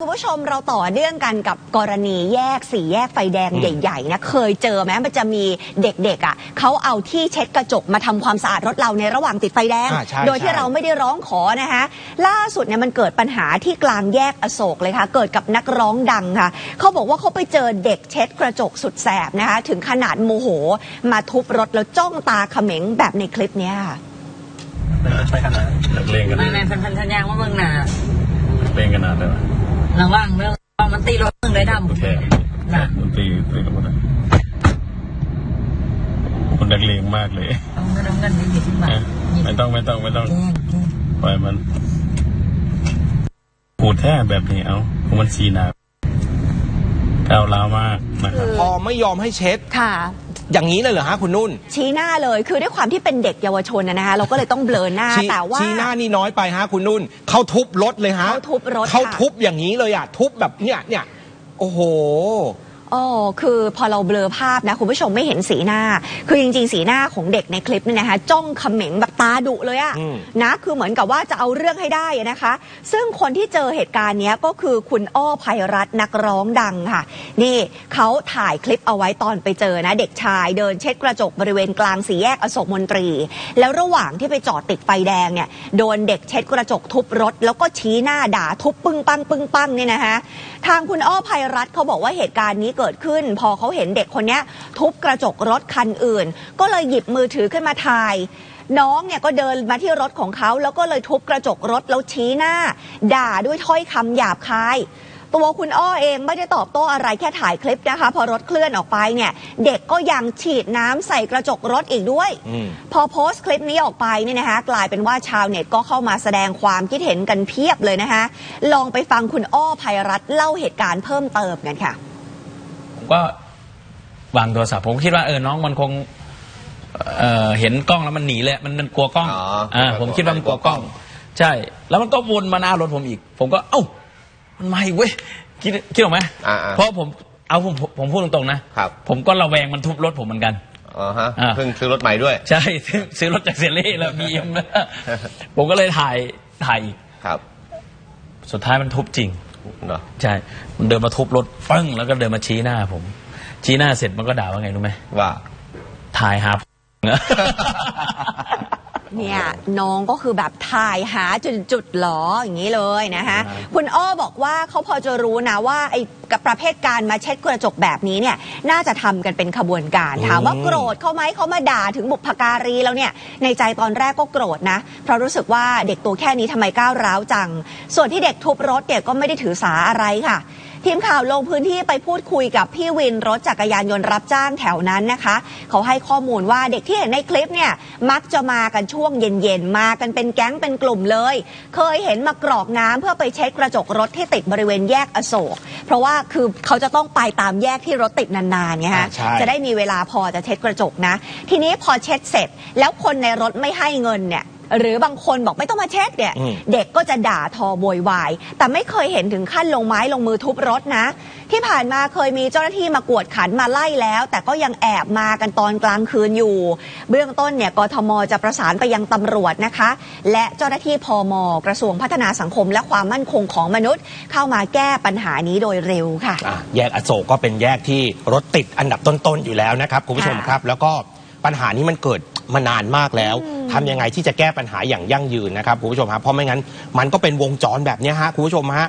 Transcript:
คุณผู้ชมเราต่อเนื่องกันกับกรณีแยกสี่แยกไฟแดงอืมใหญ่ๆนะเคยเจอไหมมันจะมีเด็กๆอะเขาเอาที่เช็ดกระจกมาทำความสะอาดรถเราในระหว่างติดไฟแดงอ่าใช่โดยที่ใช่เราไม่ได้ร้องขอนะคะล่าสุดเนี่ยมันเกิดปัญหาที่กลางแยกอโศกเลยค่ะ เกิดกับนักร้องดังค่ะเขาบอกว่าเขาไปเจอเด็กเช็ดกระจกสุดแสบนะคะถึงขนาดโมโห มาทุบรถแล้วจ้องตาเขม็งแบบในคลิปเนี้ยค่ะใช่ขนาดนักเลงกันไม่ไม่พันพันธัญญาว่ามึงน่ะนักเลงขนาดเลยวะ ระวังเรื่องว่ามันตีรถมึงได้ดำโอเคมันตีตีกันหมดเลยคนนักเลงมากเลยต้องเงินเงินยี่สิบบาทไม่ต้องไม่ต้องไม่ต้องแจ้งแจ้งปล่อยมันปูดแท้แบบนี้เอาเพราะมันชีนาก้าวร้าวมากนะครับพอไม่ยอมให้เช็ดค่ะ อย่างนี้เลยเหรอฮะคุณนุ่น ชี้หน้าเลยคือด้วยความที่เป็นเด็กเยาวชนนะนะคะเราก็เลยต้องเบลอหน้าชี้แต่ว่า ชี้หน้านี่น้อยไปฮะคุณนุ่นเขาทุบรถเลยฮะเขาทุบรถเขาค่ะ ทุบอย่างนี้เลยอะทุบแบบเนี่ยเนี่ยโอ้โห อ๋อคือพอเราเบลอภาพนะ คุณผู้ชมไม่เห็นสีหน้า คือจริงๆ สีหน้าของเด็กในคลิปเนี่ยนะคะ จ้องเขม็งแบบตาดุเลยอะอืมนะ คือเหมือนกับว่าจะเอาเรื่องให้ได้อะนะคะ ซึ่งคนที่เจอเหตุการณ์เนี้ยก็คือคุณอ้อภัยรัตน์นักร้องดังค่ะ นี่เขาถ่ายคลิปเอาไว้ตอนไปเจอนะ เด็กชายเดินเช็ดกระจกบริเวณกลางสี่แยกอโศกมนตรี แล้วระหว่างที่ไปจอดติดไฟแดงเนี่ยโดนเด็กเช็ดกระจกทุบรถ แล้วก็ชี้หน้าด่าทุบปึ้งปังปึ้งปังเนี่ยนะคะทางคุณอ้อภัยรัตน์เขาบอกว่าเหตุการณ์นี้เกิดขึ้น พอเขาเห็นเด็กคนเนี้ยทุบกระจกรถคันอื่น ก็เลยหยิบมือถือขึ้นมาถ่ายน้องเนี่ยก็เดินมาที่รถของเขา แล้วก็เลยทุบกระจกรถแล้วชี้หน้า ด่าด้วยถ้อยคำหยาบคาย ตัวคุณอ้อเองไม่ได้ตอบโต้อะไรแค่ถ่ายคลิปนะคะ พอรถเคลื่อนออกไปเนี่ย เด็กก็ยังฉีดน้ำใส่กระจกรถอีกด้วยอืมพอโพสต์คลิปนี้ออกไปเนี่ยนะคะ กลายเป็นว่าชาวเน็ตก็เข้ามาแสดงความคิดเห็นกันเพียบเลยนะคะ ลองไปฟังคุณอ้อภัยรัตน์เล่าเหตุการณ์เพิ่มเติมกันค่ะ ผมก็วางโทรศัพท์ผมคิดว่าเออน้องมันคงเอ่อเห็นกล้องแล้วมันหนีเลยมันมันกลัวกล้องอ๋ออ่าผมคิดว่ามันกลัวกล้อง ใช่ แล้วมันก็วนมาหน้ารถผมอีก ผมก็เอ้ามันมาอีกเว้ยคิดคิดออกไหมอ่าๆเพราะผมเอาผมผมผมพูดตรงๆนะครับ ผมก็ระแวงมันทุบรถผมเหมือนกัน อ๋อฮะอ่า เพิ่งซื้อรถใหม่ด้วย ใช่ซื้อซื้อรถจากเซเล่แล้วบีเอ็มผมก็เลยถ่ายถ่ายอีก ครับ สุดท้ายมันทุบจริง เนาะใช่มันเดินมาทุบรถปึ้งแล้วก็เดินมาชี้หน้าผม ชี้หน้าเสร็จมันก็ด่าว่าไงรู้ไหมว่าถ่ายหา เนี่ยน้องก็คือแบบถ่ายหาจุดจุดๆหรออย่างนี้เลยนะคะครับคุณอ้อบอกว่าเขาพอจะรู้นะว่าไอ้กับประเภทการมาเช็ดกระจกแบบนี้เนี่ยน่าจะทำกันเป็นขบวนการถามว่าโกรธเขาไหมเขามาด่าถึงบุพการีแล้วเนี่ยในใจตอนแรกก็โกรธนะ เพราะรู้สึกว่าเด็กตัวแค่นี้ทำไมก้าวร้าวจัง ส่วนที่เด็กทุบรถเนี่ยก็ไม่ได้ถือสาอะไรค่ะ ทีมข่าวลงพื้นที่ไปพูดคุยกับพี่วินรถจักรยานยนต์รับจ้างแถวนั้นนะคะ เขาให้ข้อมูลว่าเด็กที่เห็นในคลิปเนี่ยมักจะมากันช่วงเย็นๆ มากันเป็นแก๊งเป็นกลุ่มเลย เคยเห็นมากรอกน้ำเพื่อไปเช็ดกระจกรถที่ติดบริเวณแยกอโศก เพราะว่าคือเขาจะต้องไปตามแยกที่รถติดนานๆไงฮะอ่าใช่จะได้มีเวลาพอจะเช็ดกระจกนะ ทีนี้พอเช็ดเสร็จ แล้วคนในรถไม่ให้เงินเนี่ย หรือบางคนบอกไม่ต้องมาเช็ดเนี่ย อืม เด็กก็จะด่าทอโวยวาย แต่ไม่เคยเห็นถึงขั้นลงไม้ลงมือทุบรถนะ ที่ผ่านมาเคยมีเจ้าหน้าที่มากวดขันมาไล่แล้ว แต่ก็ยังแอบมากันตอนกลางคืนอยู่ เบื้องต้นเนี่ยกทมจะประสานไปยังตำรวจนะคะ และเจ้าหน้าที่พอมกระทรวงพัฒนาสังคม และความมั่นคงของมนุษย์ เข้ามาแก้ปัญหานี้โดยเร็วค่ะ อะแยกอโศกก็เป็นแยกที่รถติดอันดับต้นๆอยู่แล้วนะครับคุณผู้ชมค่ะ ครับ แล้วก็ปัญหานี้มันเกิดมานานมากแล้ว ทำยังไงที่จะแก้ปัญหาอย่างยั่งยืนนะครับคุณผู้ชมฮะเพราะไม่งั้นมันก็เป็นวงจรแบบเนี้ยฮะคุณผู้ชมฮะ